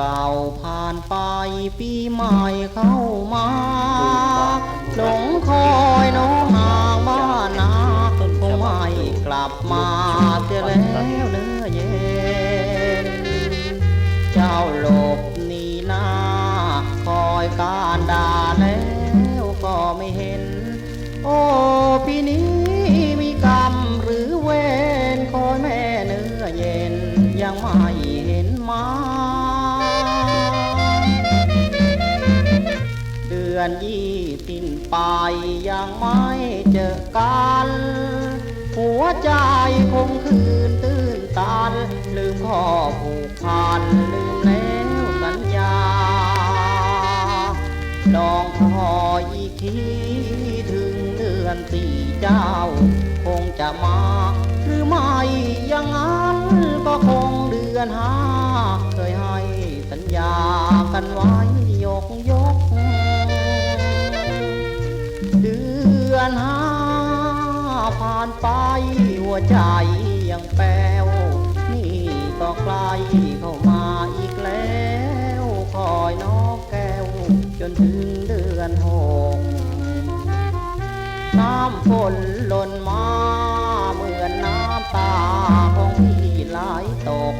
ก่าผ่านไปีใหม่เข้ามาหลงคอยน้องห่างบ้านนาคงไม่กลับมาเสียแล้วเนื้อเย็น เจ้าหลบหนีหน้า คอยการด่าแล้วก็ไม่เห็น โอ้พี่นี้มีกรรมหรือเวรคอยแม่เนื้อเย็นยังไม่ ดือนยี่สิ้นไปยังไม่เจอกัน หัวใจคงคืนตื้นตัน ลืมข้อผูกพัน ลืมแล้วสัญญา ลองพออีกทีถึงเดือนสี่เจ้า คงจะมา หรือไม่อยังนั้นก็คงเดือนห้าเคยให้สัญญากันไว้ยกยก อนห้าผ่านไปหัวใจยังแป้ว นี่ก็ใกล้เข้ามาอีกแล้ว คอยน้องแก้ว จนถึงเดือนหกน้ำฝนหล่นมาเหมือนน้ำตาของพี่ไหลตก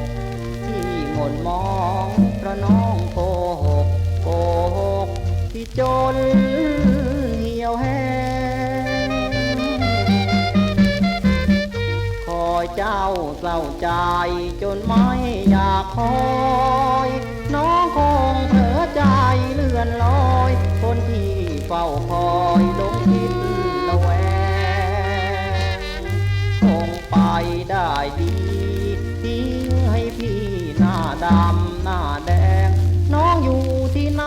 ที่หม่นมองพระน้องโกหกโกหกที่จน จ้าเศร้าใจจนไม่อยากคอยน้องคงเผลอใจเลื่อนลอย คนที่เฝ้าคอยลงคิดละแวงคงไปได้ดีทิ้งให้พี่หน้าดำหน้าแดง น้องอยู่ที่ไหน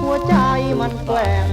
หัวใจมันแกว่ง